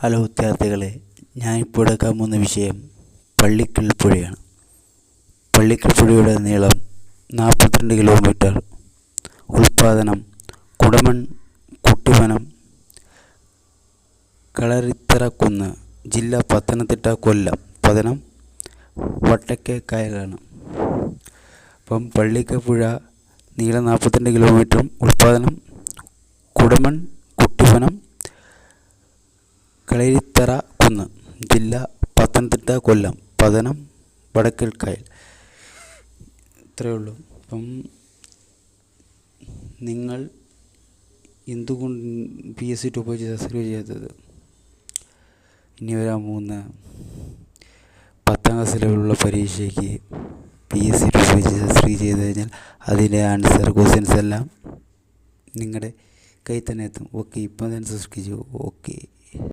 Hello വിദ്യാർത്ഥികളെ ഞാനിപ്പോൾ എടുക്കാൻ പോകുന്ന വിഷയം പള്ളിക്കൽ പുഴയാണ് പള്ളിക്കൽ പുഴയുടെ നീളം നാൽപ്പത്തിരണ്ട് കിലോമീറ്റർ ഉൽപാദനം കുടമൺ കുട്ടിമനം കളരിത്തറക്കുന്ന് ജില്ല പത്തനംതിട്ട കൊല്ലം. പതനം വട്ടക്കേക്കായലാണ് അപ്പം പള്ളിക്കൽ പുഴ നീളം നാൽപ്പത്തിരണ്ട് കിലോമീറ്ററും ഉൽപാദനം കുടമൺ കളരിത്തറ കുന്ന് ജില്ല പത്തനംതിട്ട കൊല്ലം പതനം വടക്കൽ കായൽ. ഇത്രയേ ഉള്ളൂ അപ്പം നിങ്ങൾ എന്തുകൊണ്ട് പി എസ് സി ടു പോയി സബ്സ്ക്രൈബ് ചെയ്യാത്തത്? ഇനി വരാൻ പോകുന്ന പത്താം ക്ലാസ് ലെവലുള്ള പരീക്ഷയ്ക്ക് പി എസ് സി ടു പോയി സബ്സ്ക്രൈബ് ചെയ്ത് കഴിഞ്ഞാൽ അതിന്റെ ആൻസർ ക്വസ്റ്റ്യൻസ് എല്ലാം നിങ്ങളുടെ കയ്യിൽ തന്നെ എത്തും. ഓക്കെ ഇപ്പം തന്നെ സബ്സ്ക്രൈബ് ചെയ്യൂ ഓക്കെ